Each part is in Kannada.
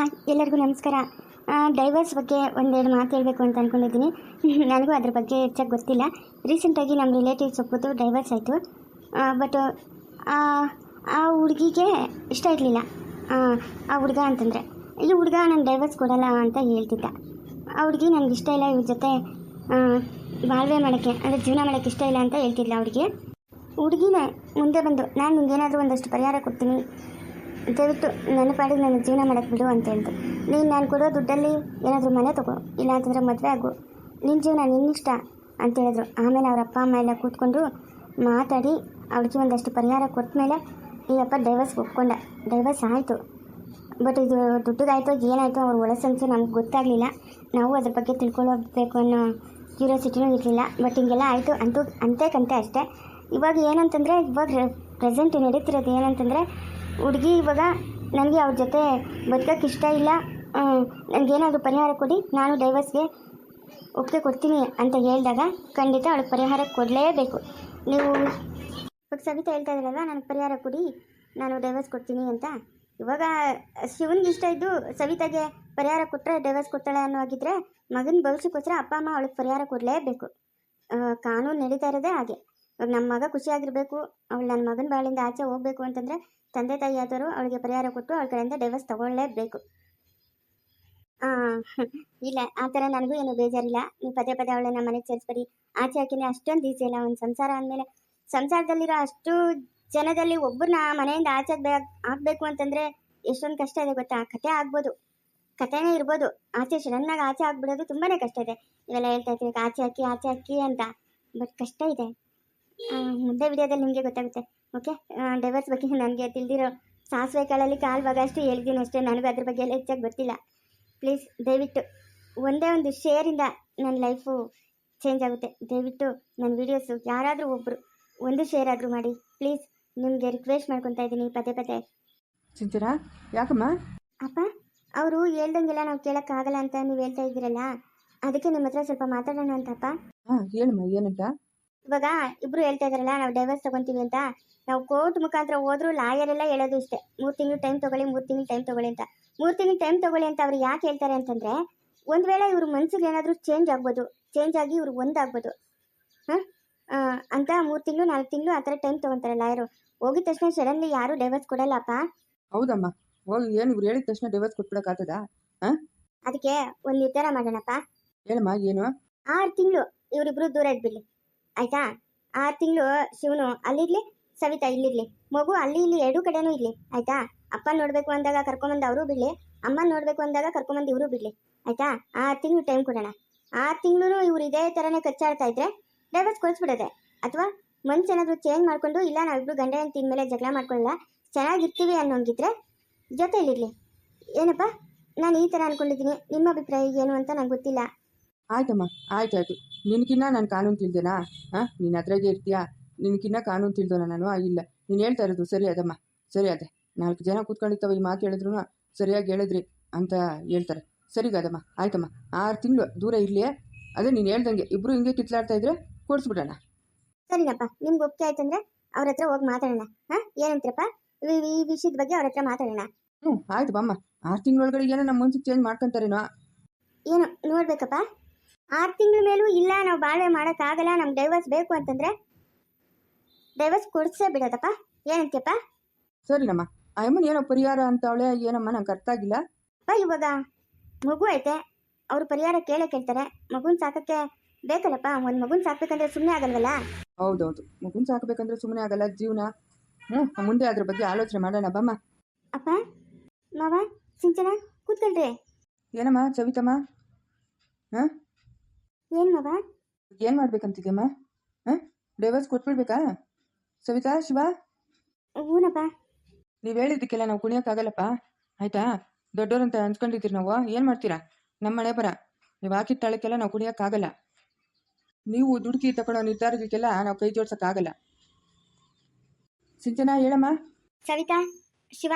ಹಾಯ್, ಎಲ್ಲರಿಗೂ ನಮಸ್ಕಾರ. ಡೈವರ್ಸ್ ಬಗ್ಗೆ ಒಂದೆರಡು ಮಾತು ಹೇಳಬೇಕು ಅಂತ ಅಂದ್ಕೊಂಡಿದ್ದೀನಿ ನನಗೂ ಅದ್ರ ಬಗ್ಗೆ ಹೆಚ್ಚಾಗಿ ಗೊತ್ತಿಲ್ಲ. ರೀಸೆಂಟಾಗಿ ನಮ್ಮ ರಿಲೇಟಿವ್ಸ್ ಒಪ್ಪೋದು ಡೈವರ್ಸ್ ಆಯಿತು. ಬಟ್ ಆ ಹುಡುಗಿಗೆ ಇಷ್ಟ ಇರಲಿಲ್ಲ. ಆ ಹುಡುಗ ಅಂತಂದರೆ, ಈ ಹುಡುಗ ನಾನು ಡೈವರ್ಸ್ ಕೊಡಲ್ಲ ಅಂತ ಹೇಳ್ತಿದ್ದ. ಆ ಹುಡುಗಿ ನನಗೆ ಇಷ್ಟ ಇಲ್ಲ, ಇವ್ರ ಜೊತೆ ಬಾಳ್ವೆ ಮಾಡೋಕ್ಕೆ, ಅಂದರೆ ಜೀವನ ಮಾಡೋಕ್ಕೆ ಇಷ್ಟ ಇಲ್ಲ ಅಂತ ಹೇಳ್ತಿದ್ಲ ಹುಡುಗಿ. ಹುಡುಗಿನೇ ಮುಂದೆ ಬಂದು, ನಾನು ನಿಂಗೇನಾದರೂ ಒಂದಷ್ಟು ಪರಿಹಾರ ಕೊಡ್ತೀನಿ. ದಯವಿಟ್ಟು ನನ್ನ ಪಾಡಿಗೆ ನನ್ನ ಜೀವನ ಮಾಡಕ್ಕೆ ಬಿಡು ಅಂತ ಹೇಳ್ದು. ನೀನು ನಾನು ಕೊಡೋ ದುಡ್ಡಲ್ಲಿ ಏನಾದರೂ ಮನೆ ತಗೋ, ಇಲ್ಲ ಅಂತಂದ್ರೆ ಮದುವೆ ಆಗು. ನಿನ್ನ ಜೀವನ ನಿನ್ನಿಷ್ಟ ಅಂತ ಹೇಳಿದ್ರು. ಆಮೇಲೆ ಅವ್ರ ಅಪ್ಪ, ಅಮ್ಮ ಎಲ್ಲ ಕೂತ್ಕೊಂಡು ಮಾತಾಡಿ ಅವ್ರಿಗೆ ಒಂದಷ್ಟು ಪರಿಹಾರ ಕೊಟ್ಟ ಮೇಲೆ ಈ ಅಪ್ಪ ಡೈವರ್ಸ್ ಒಪ್ಕೊಂಡ. ಡೈವರ್ಸ್ ಆಯಿತು. ಬಟ್ ಇದು ದುಡ್ಡದಾಯಿತು ಏನಾಯಿತು ಅವ್ರ ಒಳಸಂಚು ನಮ್ಗೆ ಗೊತ್ತಾಗಲಿಲ್ಲ. ನಾವು ಅದ್ರ ಬಗ್ಗೆ ತಿಳ್ಕೊಳ್ಳೋಗ್ಬೇಕು ಅನ್ನೋ ಕ್ಯೂರಿಯಾಸಿಟಿನೂ ಇರಲಿಲ್ಲ. ಬಟ್ ಹಿಂಗೆಲ್ಲ ಆಯಿತು ಅಂತೂ, ಅಂತೆ ಕಂತೆ ಅಷ್ಟೇ. ಇವಾಗ ಏನಂತಂದರೆ ಇವಾಗ ಪ್ರೆಸೆಂಟ್ ನಡೀತಿರೋದು ಏನಂತಂದರೆ ಹುಡುಗಿ ಇವಾಗ ನನಗೆ ಅವ್ರ ಜೊತೆ ಬದುಕಕ್ಕೆ ಇಷ್ಟ ಇಲ್ಲ. ನನಗೇನಾದರೂ ಪರಿಹಾರ ಕೊಡಿ, ನಾನು ಡೈವರ್ಸ್ಗೆ ಒಪ್ಪಿಗೆ ಕೊಡ್ತೀನಿ ಅಂತ ಹೇಳಿದಾಗ ಖಂಡಿತ ಅವಳಿಗೆ ಪರಿಹಾರ ಕೊಡಲೇಬೇಕು. ನೀವು ಇವಾಗ ಸವಿತಾ ಹೇಳ್ತಾ ಇದ್ದಾರಲ್ವ ನನಗೆ ಪರಿಹಾರ ಕೊಡಿ, ನಾನು ಡೈವರ್ಸ್ ಕೊಡ್ತೀನಿ ಅಂತ. ಇವಾಗ ಶಿವನಿಗೆ ಇಷ್ಟ ಇದ್ದು ಸವಿತಾಗೆ ಪರಿಹಾರ ಕೊಟ್ಟರೆ ಡೈವರ್ಸ್ ಕೊಡ್ತಾಳೆ ಅನ್ನೋ ಆಗಿದ್ರೆ ಮಗನ ಭವಿಷ್ಯಕ್ಕೋಸ್ಕರ ಅಪ್ಪ, ಅಮ್ಮ ಅವಳಿಗೆ ಪರಿಹಾರ ಕೊಡಲೇಬೇಕು. ಕಾನೂನು ನಡೀತಾ ಇರೋದೇ ಹಾಗೆ. ಇವಾಗ ನಮ್ಮ ಮಗ ಖುಷಿಯಾಗಿರಬೇಕು, ಅವಳು ನನ್ನ ಮಗನ ಬಾಳಿಂದ ಆಚೆ ಹೋಗಬೇಕು ಅಂತಂದರೆ ತಂದೆ ತಾಯಿ ಆದವರು ಅವಳಿಗೆ ಪರಿಹಾರ ಕೊಟ್ಟು ಅವಳ ಕಡೆಯಿಂದ ಡೈವರ್ಸ್ ತಗೊಳ್ಳೇಬೇಕು. ಇಲ್ಲ, ಆ ಥರ ನನಗೂ ಏನು ಬೇಜಾರಿಲ್ಲ. ನೀವು ಪದೇ ಪದೇ ಅವಳನ್ನ ಮನೆಗೆ ಸೇರಿಸ್ಬೇಡಿ. ಆಚೆ ಹಾಕಿನೇ ಅಷ್ಟೊಂದು ಈಸಿ ಇಲ್ಲ ಒಂದು ಸಂಸಾರ ಅಂದಮೇಲೆ. ಸಂಸಾರದಲ್ಲಿರೋ ಅಷ್ಟು ಜನದಲ್ಲಿ ಒಬ್ಬರನ್ನ ಮನೆಯಿಂದ ಆಚೆ ಆಗ್ಬೇಕು ಅಂತಂದರೆ ಎಷ್ಟೊಂದು ಕಷ್ಟ ಇದೆ ಗೊತ್ತಾ? ಕತೆ ಆಗ್ಬೋದು. ಕತೆನೇ ಇರ್ಬೋದು. ಆಚೆ ಸಡನ್ನಾಗಿ ಆಚೆ ಆಗ್ಬಿಡೋದು ತುಂಬಾ ಕಷ್ಟ ಇದೆ. ಇವೆಲ್ಲ ಹೇಳ್ತಾ ಇರ್ತೀವಿ, ಆಚೆ ಹಾಕಿ ಆಚೆ ಹಾಕಿ ಅಂತ. ಬಟ್ ಕಷ್ಟ ಇದೆ. ಮುಂದೆ ವಿಡಿಯೋದಲ್ಲಿ ನಿಮಗೆ ಗೊತ್ತಾಗುತ್ತೆ. ಓಕೆ ಡೈವರ್ಸ್ ಬಗ್ಗೆ ನನಗೆ ತಿಳಿದಿರೋ ಸಾಸಿವೆ ಕಾಳಲ್ಲಿ ಕಾಲು ಭಾಗ ಅಷ್ಟು ಹೇಳಿದ್ದೀನಿ ಅಷ್ಟೇ. ನನಗೂ ಅದ್ರ ಬಗ್ಗೆ ಎಲ್ಲ ಹೆಚ್ಚಾಗಿ ಗೊತ್ತಿಲ್ಲ. ಪ್ಲೀಸ್ ದಯವಿಟ್ಟು ಒಂದೇ ಒಂದು ಶೇರಿಂದ ನನ್ನ ಲೈಫು ಚೇಂಜ್ ಆಗುತ್ತೆ. ದಯವಿಟ್ಟು ನನ್ನ ವೀಡಿಯೋಸು ಯಾರಾದರೂ ಒಬ್ಬರು ಒಂದು ಶೇರ್ ಆದರೂ ಮಾಡಿ. ಪ್ಲೀಸ್ ನಿಮಗೆ ರಿಕ್ವೆಸ್ಟ್ ಮಾಡ್ಕೊತಾ ಇದ್ದೀನಿ ಪದೇ ಪದೇ. ಸಿಂಚನ ಯಾಕಮ್ಮ? ಅಪ್ಪ ಅವರು ಹೇಳ್ದಂಗೆಲ್ಲ ನಾವು ಕೇಳೋಕ್ಕಾಗಲ್ಲ ಅಂತ ನೀವು ಹೇಳ್ತಾ ಇದ್ದೀರಲ್ಲ? ಅದಕ್ಕೆ ನಿಮ್ಮ ಹತ್ರ ಸ್ವಲ್ಪ ಮಾತಾಡೋಣ ಅಂತಪ್ಪ ಹಾಂ ಹೇಳಮ್ಮ ಏನಂತ? ಇವಾಗ ಇಬ್ರು ಹೇಳ್ತಾ ಇದಾರಲ್ಲ ನಾವು ಡೈವರ್ಸ್ ತಗೊಂತೀವಿ ಅಂತ. ನಾವು ಕೋರ್ಟ್ ಮುಖಾಂತರ ಹೋದ್ರು ಲಾಯರ್ ಎಲ್ಲ ಹೇಳೋದು ಇಷ್ಟೇ. ಮೂರು ತಿಂಗಳು ಟೈಮ್ ತಗೊಳ್ಳಿ ಮೂರು ತಿಂಗಳು ಟೈಮ್ ತಗೊಳ್ಳಿ ಅಂತ. ಮೂರು ತಿಂಗಳು ಟೈಮ್ ತಗೊಳ್ಳಿ ಅಂತ ಅವ್ರು ಯಾಕೆ ಹೇಳ್ತಾರೆ ಅಂತಂದ್ರೆ ಒಂದು ವೇಳೆ ಇವ್ರ ಮನ್ಸಿಗೆ ಏನಾದ್ರು ಚೇಂಜ್ ಆಗ್ಬೋದು ಚೇಂಜ್ ಆಗಿ ಇವ್ರು ಒಂದಾಗ್ಬೋದು ಹಾಂ? ಅಂತ ಮೂರು ತಿಂಗಳು ನಾಲ್ಕು ತಿಂಗಳು ಆ ಥರ ಟೈಮ್ ತಗೊಂತಾರೆ ಲಾಯರು ಹೋಗಿದ ತಕ್ಷಣ ಸಡನ್ಲಿ ಯಾರು ಡೈವರ್ಸ್ ಕೊಡಲ್ಲಪ್ಪ? ಹೌದಮ್ಮ. ಹೋಗಿ ಏನು ಇವ್ರು ಹೇಳಿದ ತಕ್ಷಣ ಡೈವರ್ಸ್ ಕೊಟ್ಬಿಡಕ್ ಕೊಟ್ಬಿಡಕ್ಕಾಗ್ತದಾ ಅದಕ್ಕೆ ಒಂದ್ ನಿರ್ಧಾರ ಮಾಡೋಣಪ್ಪ. ಹೇಳಮ್ಮ ಏನು? ಆರು ತಿಂಗಳು ಇವರಿಬ್ರು ದೂರ ಇದ್ಬಿಡ್ಲಿ ಆಯ್ತಾ? ಆರು ತಿಂಗಳು ಶಿವನು ಅಲ್ಲಿರ್ಲಿ, ಸವಿತಾ ಇಲ್ಲಿರ್ಲಿ. ಮಗು ಅಲ್ಲಿ ಇಲ್ಲಿ ಎರಡೂ ಕಡೆನೂ ಇರ್ಲಿ, ಆಯ್ತಾ? ಅಪ್ಪ ನೋಡಬೇಕು ಅಂದಾಗ ಕರ್ಕೊಂಬಂದು ಅವರು ಬಿಡಲಿ, ಅಮ್ಮ ನೋಡಬೇಕು ಅಂದಾಗ ಕರ್ಕೊಂಬಂದು ಇವರು ಬಿಡಲಿ, ಆಯ್ತಾ? ಆರು ತಿಂಗಳು ಟೈಮ್ ಕೊಡೋಣ. ಆರು ತಿಂಗಳು ಇವ್ರು ಇದೇ ಥರನೇ ಖರ್ಚಾಡ್ತಾ ಇದ್ರೆ ಡೈವರ್ಸ್ ಕೊಡಿಸ್ಬಿಡೋದೆ. ಅಥವಾ ಮನ್ಸು ಏನಾದರೂ ಚೇಂಜ್ ಮಾಡ್ಕೊಂಡು ಇಲ್ಲ ನಾವಿಬ್ರು ಗಂಡ ತಿಂದ ಮೇಲೆ ಜಗಳ ಮಾಡ್ಕೊಳ್ಳಲ್ಲ, ಚೆನ್ನಾಗಿರ್ತೀವಿ ಅನ್ನೋಂಗಿದ್ರೆ ಜೊತೆಯಲ್ಲಿರಲಿ ಏನಪ್ಪ? ನಾನು ಈ ಥರ ಅಂದ್ಕೊಂಡಿದ್ದೀನಿ ನಿಮ್ಮ ಅಭಿಪ್ರಾಯ ಏನು ಅಂತ ನಂಗೆ ಗೊತ್ತಿಲ್ಲ. ಆಯ್ತಮ್ಮ ಆಯ್ತು ನಿನಗಿನ್ನ ನಾನು ಕಾನೂನು ತಿಳಿದೇನಾ? ಹಾಂ? ನೀನು ಅದ್ರಾಗೆ ಇರ್ತೀಯಾ? ನಿನಗಿನ್ನ ಕಾನೂನು ತಿಳಿದೋಣ ನಾನು? ಇಲ್ಲ. ನೀನು ಹೇಳ್ತಾ ಇರೋದು ಸರಿ ಅದಮ್ಮ ಸರಿ ಅದೇ ನಾಲ್ಕು ಜನ ಕೂತ್ಕೊಂಡಿರ್ತಾವೆ ಈ ಮಾತು ಹೇಳಿದ್ರು ಸರಿಯಾಗಿ ಹೇಳಿದ್ರಿ ಅಂತ ಹೇಳ್ತಾರೆ. ಸರಿಗಾದಮ್ಮ ಆಯ್ತಮ್ಮ. ಆರು ತಿಂಗಳು ದೂರ ಇರಲಿ ಅದೇ ನೀನು ಹೇಳ್ದಂಗೆ ಇಬ್ಬರು ಹಿಂಗೆ ಕಿತ್ಲಾಡ್ತಾ ಇದ್ರೆ ಕೊಡಿಸ್ಬಿಡೋಣ. ಸರಿನಪ್ಪ ನಿಮ್ಗೆ ಒಪ್ಪಿಗೆ ಆಯ್ತಂದ್ರೆ ಅವ್ರ ಹತ್ರ ಹೋಗಿ ಮಾತಾಡೋಣ. ಹಾಂ? ಏನಂತೀರಪ್ಪ? ಈ ಈ ವಿಷಯದ ಬಗ್ಗೆ ಅವ್ರ ಹತ್ರ ಮಾತಾಡೋಣ. ಹ್ಞೂ ಆಯ್ತು ಬಮ್ಮ. ಆರು ತಿಂಗಳೊಳಗಡೆ ಏನೋ ನಮ್ಮ ಮನ್ಸಿಗೆ ಚೇಂಜ್ ಮಾಡ್ಕೊಂತಾರೇನೋ? ಏನು ನೋಡ್ಬೇಕಪ್ಪ. ಆರು ತಿಂಗಳ ಮೇಲೂ ಇಲ್ಲ ನಾವು ಬಾಳ್ವೆ ಮಾಡೋಕ್ಕಾಗಲ್ಲ ನಮ್ಗೆ ಡೈವರ್ಸ್ ಬೇಕು ಅಂತಂದ್ರೆ ಡೈವರ್ಸ್ ಕೊಡಿಸೇ ಬಿಡೋದಪ್ಪ. ಏನಂತೀಯಪ್ಪ? ಸರಿನಮ್ಮ ಅಮ್ಮನ ಏನೋ ಪರಿಹಾರ ಅಂತವಳೆ ಏನಮ್ಮ ನಂಗೆ ಅರ್ಥ ಆಗಿಲ್ಲ. ಅಪ್ಪ ಇವಾಗ ಮಗು ಐತೆ ಅವ್ರು ಪರಿಹಾರ ಕೇಳೇ ಕೇಳ್ತಾರೆ. ಮಗುನ ಸಾಕಕ್ಕೆ ಬೇಕಲ್ಲಪ್ಪ ಒಂದು ಮಗುನ ಸಾಕ್ಬೇಕಂದ್ರೆ ಸುಮ್ಮನೆ ಆಗಲ್ವಲ್ಲ? ಹೌದೌದು ಮಗುನ್ ಸಾಕಬೇಕಂದ್ರೆ ಸುಮ್ಮನೆ ಆಗಲ್ಲ ಜೀವನ. ಹ್ಞೂ ಮುಂದೆ ಅದ್ರ ಬಗ್ಗೆ ಆಲೋಚನೆ ಮಾಡೋಣ ಬಮ್ಮ. ಅಪ್ಪ ಮಾವ ಸಿಂಚನ ಕೂತ್ಕೊಳ್ರಿ. ಏನಮ್ಮ ಸವಿತಮ್ಮ? ಹಾಂ? ಏನು ಮಾವ ಏನು ಮಾಡ್ಬೇಕಂತಿದ್ಯಮ್ಮ ಹಾಂ? ಡೈವರ್ಸ್ ಕೊಟ್ಬಿಡ್ಬೇಕಾ? ಸವಿತಾ ಶಿವ? ಹೂನಪ್ಪ. ನೀವು ಹೇಳಿದ್ದಕ್ಕೆಲ್ಲ ನಾವು ಕುಣಿಯೋಕ್ಕಾಗಲ್ಲಪ್ಪ. ಆಯ್ತಾ? ದೊಡ್ಡೋರಂತ ಅನ್ಸ್ಕೊಂಡಿದ್ದೀರಿ ನಾವು. ಏನು ಮಾಡ್ತೀರಾ? ನಮ್ಮ ಮನೆ ಬರ. ನೀವು ಹಾಕಿದ ತಾಳಕ್ಕೆಲ್ಲ ನಾವು ಕುಣಿಯೋಕ್ಕಾಗಲ್ಲ. ನೀವು ದುಡುಕಿ ತಗೊಳ್ಳೋ ನಿರ್ಧಾರಕ್ಕೆಲ್ಲ ನಾವು ಕೈ ಜೋಡ್ಸೋಕ್ಕಾಗಲ್ಲ. ಸಿಂಚನಾ ಹೇಳಮ್ಮ. ಸವಿತಾ ಶಿವ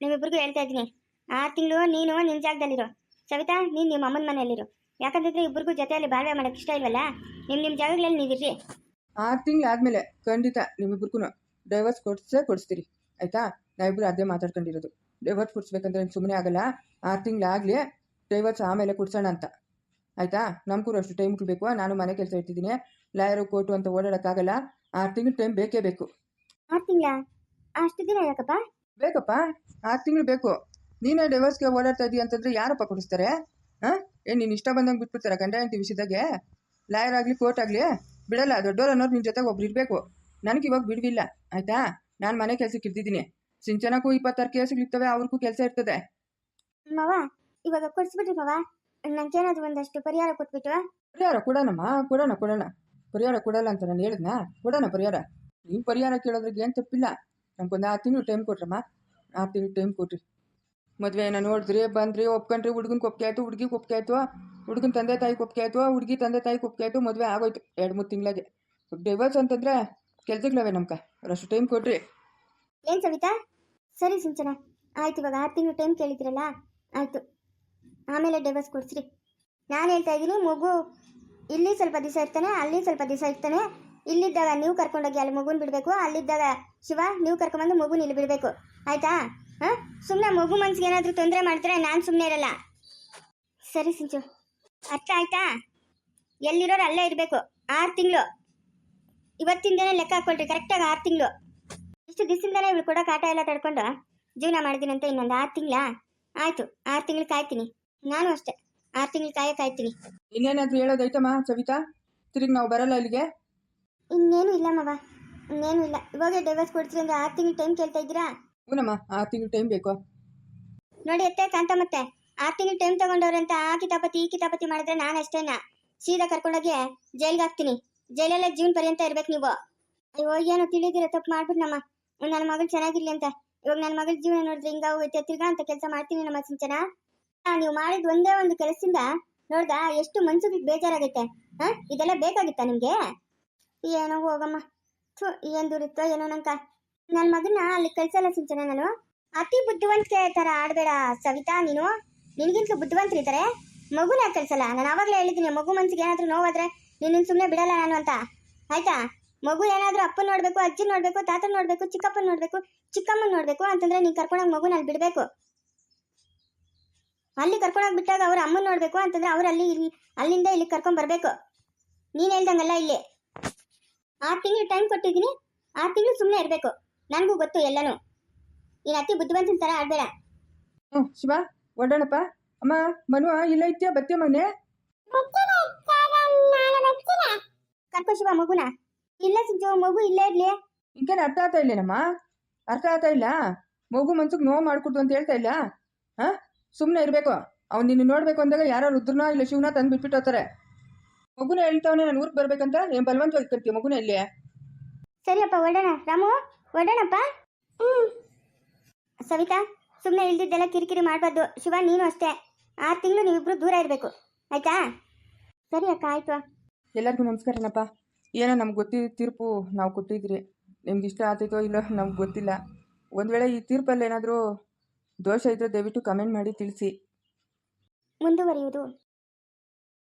ನಿಮ್ಮಿಬ್ರಿಗೂ ಹೇಳ್ತಾ ಇದೀನಿ ಆರು ತಿಂಗಳು ನೀನು ನಿನ್ನ ಜಾಗದಲ್ಲಿರು. ಸವಿತಾ ನೀನು ನಿಮ್ಮ ಅಮ್ಮನ ಮನೆಯಲ್ಲಿರು. ಯಾಕಂತಂದ್ರೆ ಇಬ್ಬರಿಗೂ ಜೊತೆಯಲ್ಲಿ ಬಾಳ್ವೆ ಮಾಡೋಕೆ ಇಷ್ಟ ಇಲ್ವಲ್ಲ? ನಿಮ್ಮ ನಿಮ್ಮ ಜಾಗಗಳಲ್ಲಿ ನೀವಿರ್ರಿ. ಆರು ತಿಂಗಳು ಆದಮೇಲೆ ಖಂಡಿತ ನಿಮ್ಮಿಬ್ರಿಗೂ ಡೈವರ್ಸ್ ಕೊಡ್ಸೇ ಕೊಡಿಸ್ತೀರಿ ಆಯಿತಾ? ಇಬ್ರು ಅದೇ ಮಾತಾಡ್ಕೊಂಡಿರೋದು. ಡೈವರ್ಸ್ ಕೊಡಿಸ್ಬೇಕಂದ್ರೆ ಸುಮ್ಮನೆ ಆಗಲ್ಲ. ಆರು ಆಗ್ಲಿ ಡೈವರ್ಸ್ ಆಮೇಲೆ ಕೊಡ್ಸೋಣ ಅಂತ. ಆಯ್ತಾ? ನಮಗೂ ಅಷ್ಟು ಟೈಮ್ ಬೇಕು ನಾನು ಮನೆ ಕೆಲಸ ಇರ್ತಿದ್ದೀನಿ. ಲಾಯರ್ ಕೋರ್ಟು ಅಂತ ಓಡಾಡೋಕ್ಕಾಗಲ್ಲ. ಆರು ತಿಂಗ್ಳು ಟೈಮ್ ಬೇಕೇ ಬೇಕು. ಆರು ತಿಂಗಳ? ಅಷ್ಟು ದಿನ ಯಾಕಪ್ಪ? ಬೇಕಪ್ಪ? ಆರು ತಿಂಗಳು ಬೇಕು. ನೀನೇ ಡೈವರ್ಸ್ಗೆ ಓಡಾಡ್ತಾ ಇದೀಯ ಅಂತಂದ್ರೆ ಯಾರಪ್ಪ ಕೊಡಿಸ್ತಾರೆ? ಹಾಂ? ಏನು ನೀನು ಇಷ್ಟ ಬಂದಂಗೆ ಬಿಟ್ಬಿಡ್ತಾರ ಗಂಡ ಹೆಂಡತಿ ವಿಷಯದಾಗೆ? ಲಾಯರ್ ಆಗಲಿ ಕೋರ್ಟ್ ಆಗಲಿ ಬಿಡಲ್ಲ ದೊಡ್ಡವ್ರು ಅನ್ನೋರು ನಿನ್ನ ಜೊತೆಗೆ ಒಬ್ರು ಇರಬೇಕು. ನನಗೆ ಇವಾಗ ಬಿಡುವಿಲ್ಲ ಆಯಿತಾ? ನಾನು ಮನೆ ಕೆಲಸಕ್ಕೆ ಇರ್ತಿದ್ದೀನಿ. ಸಿಂಚನಕ್ಕೂ ಇಪ್ಪತ್ತಾರು ಕೇಸ್ಗಳಿರ್ತವೆ ಅವ್ರಿಗೂ ಕೆಲಸ ಇರ್ತದೆ. ಮಾವ ಇವಾಗ ಕೊಡ್ಸ್ಬಿಟ್ರಿ ಮಾವ. ನನಗೇನಾದ್ರು ಒಂದಷ್ಟು ಪರಿಹಾರ ಕೊಟ್ಬಿಟ್ಟು. ಪರಿಹಾರ ಕೊಡೋಣಮ್ಮ ಕೊಡೋಣ ಕೊಡೋಣ. ಪರಿಹಾರ ಕೊಡಲ್ಲ ಅಂತ ನಾನು ಹೇಳಿದ್ನ? ಕೊಡೋಣ ಪರಿಹಾರ. ನೀವು ಪರಿಹಾರ ಕೇಳೋದ್ರಿಗೆ ಏನು ತಪ್ಪಿಲ್ಲ. ನಮ್ಗೊಂದು ಆರು ತಿಂಗಳು ಟೈಮ್ ಕೊಟ್ರಮ್ಮ ಆರು ತಿಂಗಳು ಟೈಮ್ ಕೊಟ್ರಿ ಮದುವೆನ ನೋಡಿದ್ರಿ ಬಂದ್ರಿ ಒಪ್ಕೊಂಡ್ರಿ ಹುಡುಗನ ಒಪ್ಪಿಗೆ ಆಯಿತು ಹುಡುಗಿ ಒಪ್ಪಿಗೆ ಆಯಿತು ಹುಡುಗನ ತಂದೆ ತಾಯಿ ಒಪ್ಪಿಗೆ ಆಯಿತು ಹುಡುಗಿ ತಂದೆ ತಾಯಿಗೆ ಒಪ್ಪಿಗೆ ಆಯಿತು ಮದುವೆ ಆಗೋಯ್ತು ಎರಡು ಮೂರು ತಿಂಗಳಿಗೆ. ಡೈವರ್ಸ್ ಅಂತಂದರೆ ಕೆಲ್ಸಗಳವೆ ನಮ್ಕ ಅಷ್ಟು ಟೈಮ್ ಕೊಡ್ರಿ. ಏನು ಸವಿತಾ? ಸರಿ ಸಿಂಚನ, ಆಯ್ತು ಇವಾಗ ಆರು ತಿಂಗಳು ಟೈಮ್ ಕೇಳಿದ್ರಲ್ಲ, ಆಯಿತು. ಆಮೇಲೆ ಡೈವರ್ಸ್ ಕೊಡ್ಸ್ರಿ. ನಾನು ಹೇಳ್ತಾ ಇದ್ದೀನಿ, ಮಗು ಇಲ್ಲಿ ಸ್ವಲ್ಪ ದಿವಸ ಇರ್ತಾನೆ, ಅಲ್ಲಿ ಸ್ವಲ್ಪ ದಿವಸ ಇರ್ತಾನೆ. ಇಲ್ಲಿದ್ದಾಗ ನೀವು ಕರ್ಕೊಂಡೋಗಿ ಅಲ್ಲಿ ಮಗುನ ಬಿಡಬೇಕು, ಅಲ್ಲಿದ್ದಾಗ ಶಿವ, ನೀವು ಕರ್ಕೊಂಬಂದು ಮಗುನ ಇಲ್ಲಿ ಬಿಡಬೇಕು. ಆಯ್ತಾ? ಹಾಂ? ಸುಮ್ಮನೆ ಮಗು ಮನ್ಸಿಗೆ ಏನಾದರೂ ತೊಂದರೆ ಮಾಡಿದ್ರೆ ನಾನು ಸುಮ್ಮನೆ ಇರಲ್ಲ. ಸರಿ ಸಿಂಚು. ಅರ್ಥ ಆಯ್ತಾ? ಎಲ್ಲಿರೋರು ಅಲ್ಲೇ ಇರಬೇಕು. ಆರು ತಿಂಗಳು. ಇವತ್ತಿಂದನೇ ಲೆಕ್ಕ ಹಾಕೊಳ್ರಿ ಕರೆಕ್ಟಾಗಿ ಆರು ತಿಂಗಳು. ಇಷ್ಟು ದಿವಸದಿಂದಲೇ ಇವಳು ಕೂಡ ಕಾಟ ಎಲ್ಲ ತಡ್ಕೊಂಡು ಜೀವನ ಮಾಡಿದ್ದೀನಂತ ಇನ್ನೊಂದು ಆರು ತಿಂಗಳ? ಆಯಿತು ಆರು ತಿಂಗಳು ಕಾಯ್ತೀನಿ. ನಾನು ಅಷ್ಟೇ ಆರು ತಿಂಗಳು ಕಾಯ ಕಾಯ್ತೀನಿ. ಇನ್ನೇನಾದರೂ ಹೇಳೋದೈತಮ್ಮ ಸವಿತಾ? ತಿರುಗಿ ನಾವು ಬರಲ್ಲ ಇಲ್ಲಿಗೆ? ಇನ್ನೇನು ಇಲ್ಲ ಮವ ಇನ್ನೇನು ಇಲ್ಲ. ಇವಾಗ ಡೈವರ್ಸ್ ಕೊಡ್ತೀರಿ ಅಂದ್ರೆ ಆರು ತಿಂಗಳು ಟೈಮ್ ಕೇಳ್ತಾ ಇದ್ದೀರಾ? ಹೂನಮ್ಮ ಆರು ತಿಂಗಳು ಟೈಮ್ ಬೇಕು? ನೋಡಿ ಅತ್ತೆ, ಕಾಂತ ಮತ್ತೆ. ಆರು ತಿಂಗಳು ಟೈಮ್ ತಗೊಂಡವ್ರಂತ ಆ ಕಿತಾಪತಿ, ಈ ಕಿತಾಪತಿ ಮಾಡಿದ್ರೆ ನಾನು ಅಷ್ಟೇನ. ಸೀದಾ ಕರ್ಕೊಂಡೋಗಿ ಜೈಲ್ಗೆ ಹಾಕ್ತೀನಿ. ಜೈಲಲ್ಲೇ ಜೀವನ್ ಪರ್ಯಂತ ಇರ್ಬೇಕು ನೀವು. ಅಯ್ಯೋ, ಏನೋ ತಿಳಿದಿರ ತಪ್ಪು ಮಾಡ್ಬಿಟ್ಟು ನಮ್ಮ ನನ್ನ ಮಗಳು ಚೆನ್ನಾಗಿರ್ಲಿ ಅಂತ. ಇವಾಗ ನನ್ನ ಮಗಳ ಜೀವನ ನೋಡಿದ್ರೆ ಹಿಂಗ ಹೋಗುತ್ತೆ ತಿರ್ಗಾ ಅಂತ ಕೆಲಸ ಮಾಡ್ತೀನಿ ನಮ್ಮ ಸಿಂಚನ. ನೀವು ಮಾಡಿದ ಒಂದೇ ಒಂದು ಕೆಲಸದಿಂದ ನೋಡ್ದಾ, ಎಷ್ಟು ಮನ್ಸಿಗೆ ಬೇಜಾರಾಗುತ್ತೆ ಹಾ? ಇದೆಲ್ಲ ಬೇಕಾಗಿತ್ತಾ ನಿಮ್ಗೆ? ಏನೋ ಹೋಗಮ್ಮ. ಏನ್ ದೂರಿತ್ತೋ ಏನೋ ನಂಕ ನನ್ನ ಮಗನ ಅಲ್ಲಿ ಕಳ್ಸಲ್ಲ ಸಿಂಚನ ನಾನು. ಅತಿ ಬುದ್ಧಿವಂತಿಕೆ ತರ ಆಡಬೇಡ ಸವಿತಾ ನೀನು. ನಿನಗಿಂತ ಬುದ್ಧಿವಂತರಿದ್ದಾರೆ ಮಗುನ ಕಳ್ಸಲ್ಲ ನಾನು ಆವಾಗಲೇ ಹೇಳಿದ್ದೀನಿ, ಮಗು ಮನ್ಸಿಗೆ ಏನಾದರೂ ನೋವಾದ್ರೆ ನಿನ್ನ ಸುಮ್ಮನೆ ಬಿಡಲ್ಲ ನಾನು ಅಂತ. ಆಯ್ತಾ? ಮಗು ಏನಾದರೂ ಅಪ್ಪನ ನೋಡಬೇಕು ಅಜ್ಜಿ ನೋಡಬೇಕು, ತಾತನ ನೋಡಬೇಕು, ಚಿಕ್ಕಪ್ಪನ ನೋಡಬೇಕು, ಚಿಕ್ಕಮ್ಮನ ನೋಡಬೇಕು ಅಂತಂದ್ರೆ ನೀನು ಕರ್ಕೊಂಡೋಗಿ ಮಗುನ ಅಲ್ಲಿ ಬಿಡಬೇಕು. ಅಲ್ಲಿ ಕರ್ಕೊಂಡೋಗಿ ಬಿಟ್ಟಾಗ ಅವ್ರ ಅಮ್ಮನ ನೋಡಬೇಕು ಅಂತಂದ್ರೆ ಅವ್ರು ಅಲ್ಲಿ ಇಲ್ಲಿ ಅಲ್ಲಿಂದ ಇಲ್ಲಿ ಕರ್ಕೊಂಡು ಬರಬೇಕು. ನೀನು ಹೇಳ್ದಂಗಲ್ಲ ಇಲ್ಲಿ. ಆರು ತಿಂಗಳು ಟೈಮ್ ಕೊಟ್ಟಿದ್ದೀನಿ. ಆರು ತಿಂಗಳು ಸುಮ್ಮನೆ ಇರಬೇಕು. ನನಗೂ ಗೊತ್ತು ಎಲ್ಲನೂ. ನೀನು ಅತಿ ಬುದ್ಧಿವಂತನ ತರ ಆಡಬೇಡ. ಹ್ಞೂ ಶಿವ ಹೊರಡೋಣಪ್ಪ ಅಮ್ಮ ಮನು ಇಲ್ಲ ಇತ್ಯ ಬತ್ತೆ ಮನೆ? ಕರ್ಕೋ ಶಿವ ಮಗುನ. ಇಲ್ಲ ಸಿಂಚು ಮಗು ಇಲ್ಲೇ ಇರ್ಲಿ. ಈಗೇನು ಅರ್ಥ ಆಗ್ತಾ ಇಲ್ಲೇನಮ್ಮ? ಅರ್ಥ ಆಗ್ತಾ ಇಲ್ಲ? ಮಗು ಮನ್ಸಿಗೆ ನೋವು ಮಾಡ್ಕೊಡ್ತು ಅಂತ ಹೇಳ್ತಾ ಇಲ್ಲ? ಹಾ? ಸುಮ್ಮನೆ ಇರಬೇಕು. ಅವ್ನು ನಿನ್ನ ನೋಡಬೇಕು ಅಂದಾಗ ಯಾರೋ ರುದ್ರನ ಇಲ್ಲ ಶಿವನ ತಂದು ಬಿಟ್ಬಿಟ್ಟು ಹೋಗ್ತಾರೆ. ಮಗುನ ಹೇಳ್ತಾವನೆ ನಾನು ಊರಿಗೆ ಬರ್ಬೇಕಂತ? ಏನು ಬಲವಂತವಾಗಿ ಕರ್ತೀಯ ಮಗುನ ಇಲ್ಲಿ? ಸರಿಯಪ್ಪ ಹೊರಡೋಣ ರಾಮು? ಹೊರಡೋಣಪ್ಪ ಸವಿತಾ ಸುಮ್ಮನೆ ಇಲ್ದಿದ್ದೆಲ್ಲ ಕಿರಿಕಿರಿ ಮಾಡಬಾರ್ದು. ಶಿವ ನೀನು ಅಷ್ಟೇ. ಆರು ತಿಂಗಳು ನೀವಿಬ್ರು ದೂರ ಇರಬೇಕು. ಆಯ್ತಾ? ಸರಿ ಅಕ್ಕ ಆಯ್ತು. ಎಲ್ಲರಿಗೂ ನಮಸ್ಕಾರನಪ್ಪ ಏನೋ ನಮ್ಗೆ ಗೊತ್ತಿದ್ದ ತೀರ್ಪು ನಾವು ಕೊಟ್ಟಿದ್ರಿ. ನಿಮ್ಗೆ ಇಷ್ಟ ಆಗ್ತೈತೋ ಇಲ್ಲೋ ನಮ್ಗೆ ಗೊತ್ತಿಲ್ಲ. ಒಂದು ವೇಳೆ ಈ ತೀರ್ಪಲ್ಲಿ ಏನಾದರೂ ದೋಷ ಇದ್ರೆ ದಯವಿಟ್ಟು ಕಮೆಂಟ್ ಮಾಡಿ ತಿಳಿಸಿ. ಮುಂದುವರಿಯುವುದು.